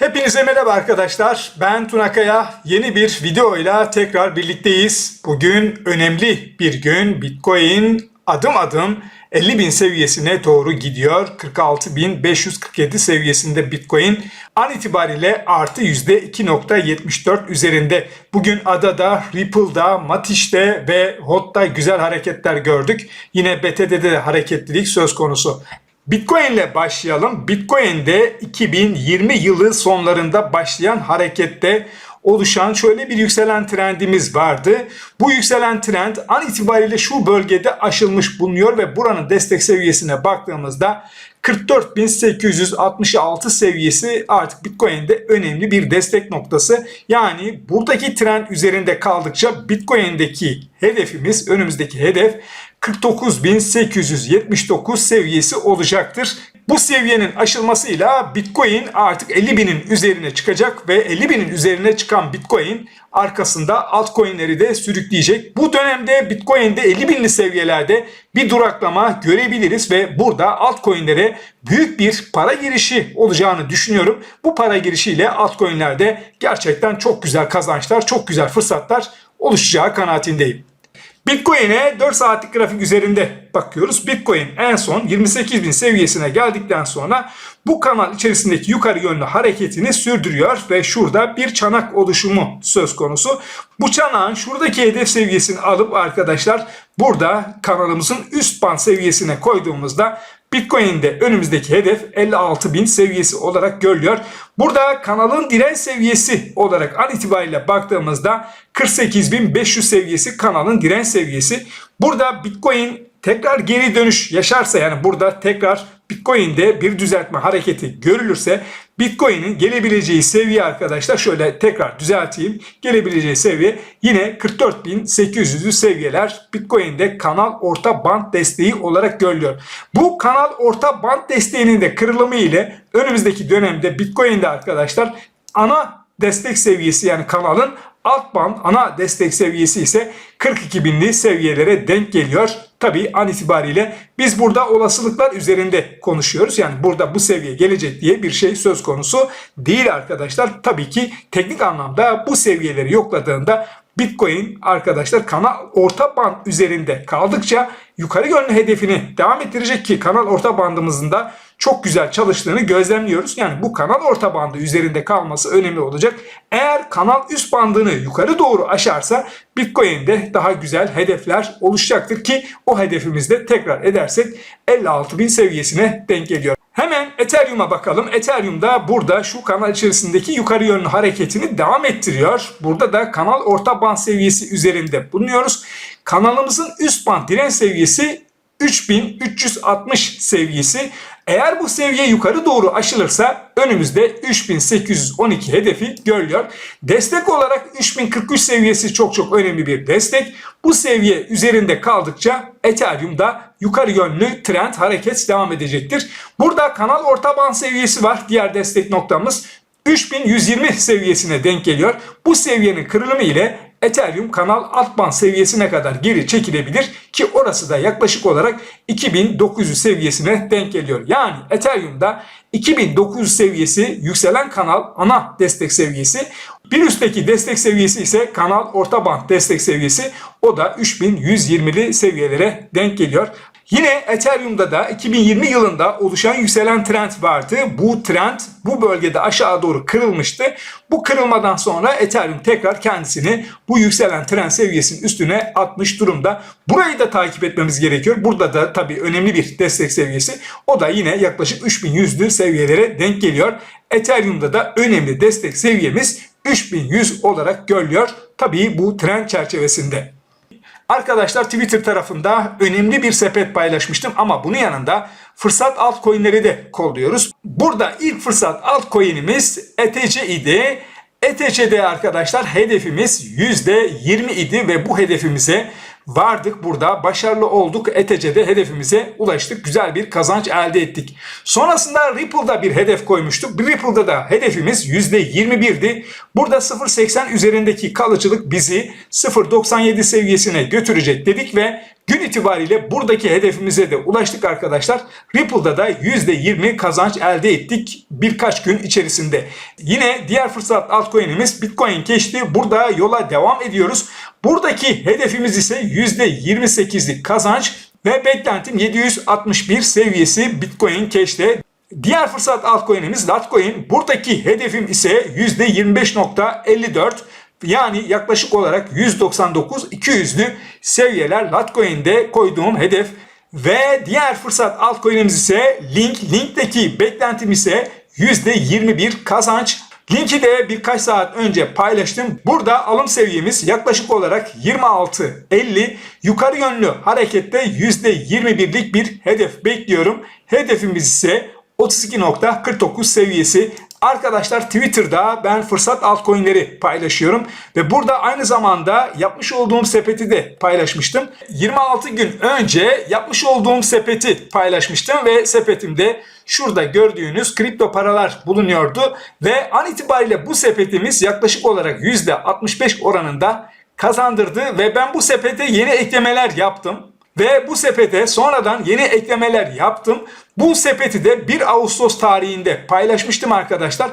Hepinize merhaba arkadaşlar. Ben Tunakaya. Yeni bir videoyla tekrar birlikteyiz. Bugün önemli bir gün. Bitcoin adım adım 50 bin seviyesine doğru gidiyor. 46.547 seviyesinde Bitcoin an itibariyle artı %2.74 üzerinde. Bugün Ada'da, Ripple'da, Matiş'te ve HOT'ta güzel hareketler gördük. Yine BTT'de de hareketlilik söz konusu. Bitcoin ile başlayalım. Bitcoin'de 2020 yılı sonlarında başlayan harekette oluşan şöyle bir yükselen trendimiz vardı. Bu yükselen trend an itibariyle şu bölgede aşılmış bulunuyor ve buranın destek seviyesine baktığımızda 44.866 seviyesi artık Bitcoin'de önemli bir destek noktası. Yani buradaki trend üzerinde kaldıkça Bitcoin'deki hedefimiz, önümüzdeki hedef 49.879 seviyesi olacaktır. Bu seviyenin aşılmasıyla Bitcoin artık 50 binin üzerine çıkacak ve 50 binin üzerine çıkan Bitcoin arkasında altcoin'leri de sürükleyecek. Bu dönemde Bitcoin'de 50 binli seviyelerde bir duraklama görebiliriz ve burada altcoin'lere büyük bir para girişi olacağını düşünüyorum. Bu para girişiyle altcoin'lerde gerçekten çok güzel kazançlar, çok güzel fırsatlar oluşacağı kanaatindeyim. Bitcoin'e 4 saatlik grafik üzerinde bakıyoruz. Bitcoin en son 28 bin seviyesine geldikten sonra bu kanal içerisindeki yukarı yönlü hareketini sürdürüyor ve şurada bir çanak oluşumu söz konusu. Bu çanağın şuradaki hedef seviyesini alıp arkadaşlar burada kanalımızın üst band seviyesine koyduğumuzda Bitcoin'de önümüzdeki hedef 56 bin seviyesi olarak görülüyor. Burada kanalın direnç seviyesi olarak an itibariyle baktığımızda 48.500 seviyesi kanalın direnç seviyesi. Burada Bitcoin tekrar geri dönüş yaşarsa yani burada tekrar Bitcoin'de bir düzeltme hareketi görülürse Bitcoin'in gelebileceği seviye arkadaşlar şöyle tekrar düzelteyim. Gelebileceği seviye yine 44.800'lü seviyeler Bitcoin'de kanal orta band desteği olarak görülüyor. Bu kanal orta band desteğinin de kırılımı ile önümüzdeki dönemde Bitcoin'de arkadaşlar ana destek seviyesi yani kanalın alt band ana destek seviyesi ise 42 binli seviyelere denk geliyor. Tabii an itibariyle biz burada olasılıklar üzerinde konuşuyoruz. Yani burada bu seviye gelecek diye bir şey söz konusu değil arkadaşlar. Tabii ki teknik anlamda bu seviyeleri yokladığında Bitcoin arkadaşlar kanal orta band üzerinde kaldıkça yukarı yönlü hedefini devam ettirecek ki kanal orta bandımızın da çok güzel çalıştığını gözlemliyoruz. Yani bu kanal orta bandı üzerinde kalması önemli olacak. Eğer kanal üst bandını yukarı doğru aşarsa Bitcoin'de daha güzel hedefler oluşacaktır ki o hedefimizde tekrar edersek 56.000 seviyesine denk geliyor. Hemen Ethereum'a bakalım. Ethereum da burada şu kanal içerisindeki yukarı yönlü hareketini devam ettiriyor. Burada da kanal orta band seviyesi üzerinde bulunuyoruz. Kanalımızın üst band direnç seviyesi 3360 seviyesi. Eğer bu seviye yukarı doğru aşılırsa önümüzde 3812 hedefi görülüyor. Destek olarak 3043 seviyesi çok çok önemli bir destek. Bu seviye üzerinde kaldıkça Ethereum'da yukarı yönlü trend hareket devam edecektir. Burada kanal orta band seviyesi var. Diğer destek noktamız 3120 seviyesine denk geliyor. Bu seviyenin kırılımı ile Ethereum kanal alt band seviyesine kadar geri çekilebilir ki orası da yaklaşık olarak 2900 seviyesine denk geliyor. Yani Ethereum'da 2900 seviyesi yükselen kanal ana destek seviyesi. Bir üstteki destek seviyesi ise kanal orta band destek seviyesi. O da 3120'li seviyelere denk geliyor. Yine Ethereum'da da 2020 yılında oluşan yükselen trend vardı. Bu trend bu bölgede aşağı doğru kırılmıştı. Bu kırılmadan sonra Ethereum tekrar kendisini bu yükselen trend seviyesinin üstüne atmış durumda. Burayı da takip etmemiz gerekiyor. Burada da tabii önemli bir destek seviyesi. O da yine yaklaşık 3100'lü seviyelere denk geliyor. Ethereum'da da önemli destek seviyemiz 3100 olarak görülüyor. Tabii bu trend çerçevesinde. Arkadaşlar Twitter tarafında önemli bir sepet paylaşmıştım ama bunun yanında fırsat altcoin'leri de kolluyoruz. Burada ilk fırsat altcoin'imiz ETC idi. ETC'de arkadaşlar hedefimiz %20 idi ve bu hedefimize vardık burada. Başarılı olduk. ETC'de hedefimize ulaştık. Güzel bir kazanç elde ettik. Sonrasında Ripple'da bir hedef koymuştuk. Ripple'da da hedefimiz %21'di. Burada 0.80 üzerindeki kalıcılık bizi 0.97 seviyesine götürecek dedik ve gün itibariyle buradaki hedefimize de ulaştık arkadaşlar. Ripple'da da %20 kazanç elde ettik birkaç gün içerisinde. Yine diğer fırsat altcoin'imiz Bitcoin Cash'ti. Burada yola devam ediyoruz. Buradaki hedefimiz ise %28'lik kazanç ve beklentim 761 seviyesi Bitcoin Cash'te. Diğer fırsat altcoin'imiz Litecoin. Buradaki hedefim ise %25.54 yani yaklaşık olarak 199-200'lü seviyeler Litecoin'de koyduğum hedef. Ve diğer fırsat altcoin'imiz ise Link. Link'teki beklentim ise %21 kazanç. Linki de birkaç saat önce paylaştım. Burada alım seviyemiz yaklaşık olarak 26.50. Yukarı yönlü harekette %21'lik bir hedef bekliyorum. Hedefimiz ise 32.49 seviyesi. Arkadaşlar Twitter'da ben fırsat altcoin'leri paylaşıyorum ve burada aynı zamanda yapmış olduğum sepeti de paylaşmıştım. 26 gün önce yapmış olduğum sepeti paylaşmıştım ve sepetimde şurada gördüğünüz kripto paralar bulunuyordu ve an itibariyle bu sepetimiz yaklaşık olarak %65 oranında kazandırdı ve ben bu sepete yeni eklemeler yaptım. Ve bu sepete sonradan yeni eklemeler yaptım. Bu sepeti de 1 Ağustos tarihinde paylaşmıştım arkadaşlar.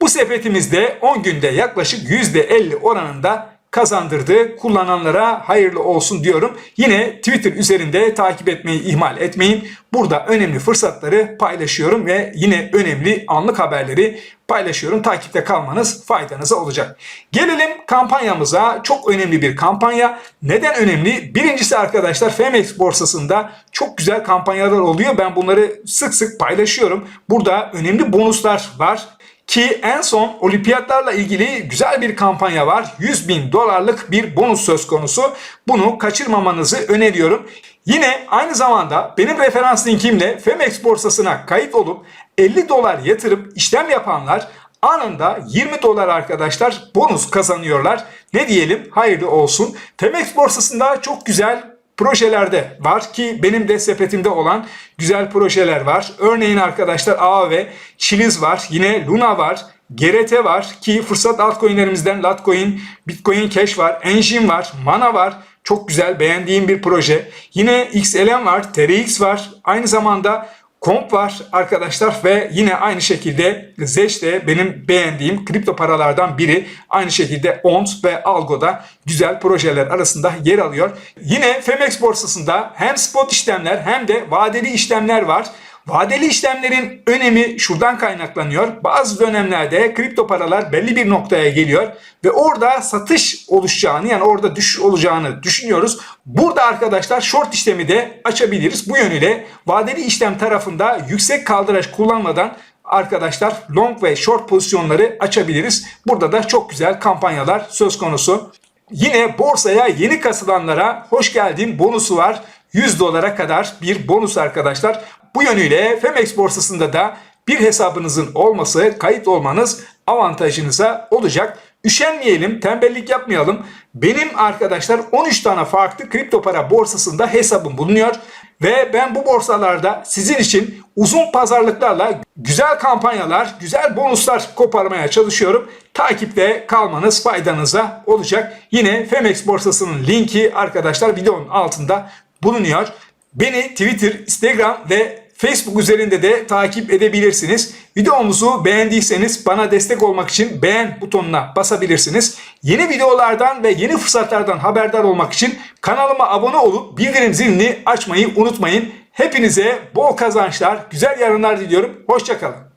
Bu sepetimizde 10 günde yaklaşık %50 oranında kazandırdı. Kullananlara hayırlı olsun diyorum. Yine Twitter üzerinde takip etmeyi ihmal etmeyin. Burada önemli fırsatları paylaşıyorum ve yine önemli anlık haberleri paylaşıyorum. Takipte kalmanız faydanıza olacak. Gelelim kampanyamıza. Çok önemli bir kampanya. Neden önemli? Birincisi arkadaşlar FMX borsasında çok güzel kampanyalar oluyor. Ben bunları sık sık paylaşıyorum. Burada önemli bonuslar var. Ki en son olimpiyatlarla ilgili güzel bir kampanya var. 100 bin dolarlık bir bonus söz konusu. Bunu kaçırmamanızı öneriyorum. Yine aynı zamanda benim referans linkimle Femex borsasına kayıt olup 50 dolar yatırıp işlem yapanlar anında 20 dolar arkadaşlar bonus kazanıyorlar. Ne diyelim hayırlı olsun. Femex borsasında çok güzel projelerde var ki benim de sepetimde olan güzel projeler var. Örneğin arkadaşlar AAV, Chiliz var, yine Luna var, GRT var ki fırsat altcoin'lerimizden Latcoin, Bitcoin Cash var, Engine var, Mana var. Çok güzel beğendiğim bir proje. Yine XLM var, TRX var. Aynı zamanda Komp var arkadaşlar ve yine aynı şekilde Zeş de benim beğendiğim kripto paralardan biri. Aynı şekilde ONT ve Algo'da güzel projeler arasında yer alıyor. Yine Femex borsasında hem spot işlemler hem de vadeli işlemler var. Vadeli işlemlerin önemi şuradan kaynaklanıyor. Bazı dönemlerde kripto paralar belli bir noktaya geliyor ve orada satış oluşacağını yani orada düşüş olacağını düşünüyoruz. Burada arkadaşlar short işlemi de açabiliriz. Bu yönüyle vadeli işlem tarafında yüksek kaldıraç kullanmadan arkadaşlar long ve short pozisyonları açabiliriz. Burada da çok güzel kampanyalar söz konusu. Yine borsaya yeni kasılanlara hoş geldin bonusu var. 100 dolara kadar bir bonus arkadaşlar. Bu yönüyle Femex borsasında da bir hesabınızın olması, kayıt olmanız avantajınıza olacak. Üşenmeyelim, tembellik yapmayalım. Benim arkadaşlar 13 tane farklı kripto para borsasında hesabım bulunuyor. Ve ben bu borsalarda sizin için uzun pazarlıklarla güzel kampanyalar, güzel bonuslar koparmaya çalışıyorum. Takipte kalmanız faydanıza olacak. Yine Femex borsasının linki arkadaşlar videonun altında bulunuyor. Beni Twitter, Instagram ve Facebook üzerinde de takip edebilirsiniz. Videomuzu beğendiyseniz bana destek olmak için beğen butonuna basabilirsiniz. Yeni videolardan ve yeni fırsatlardan haberdar olmak için kanalıma abone olup bildirim zilini açmayı unutmayın. Hepinize bol kazançlar, güzel yarınlar diliyorum. Hoşçakalın.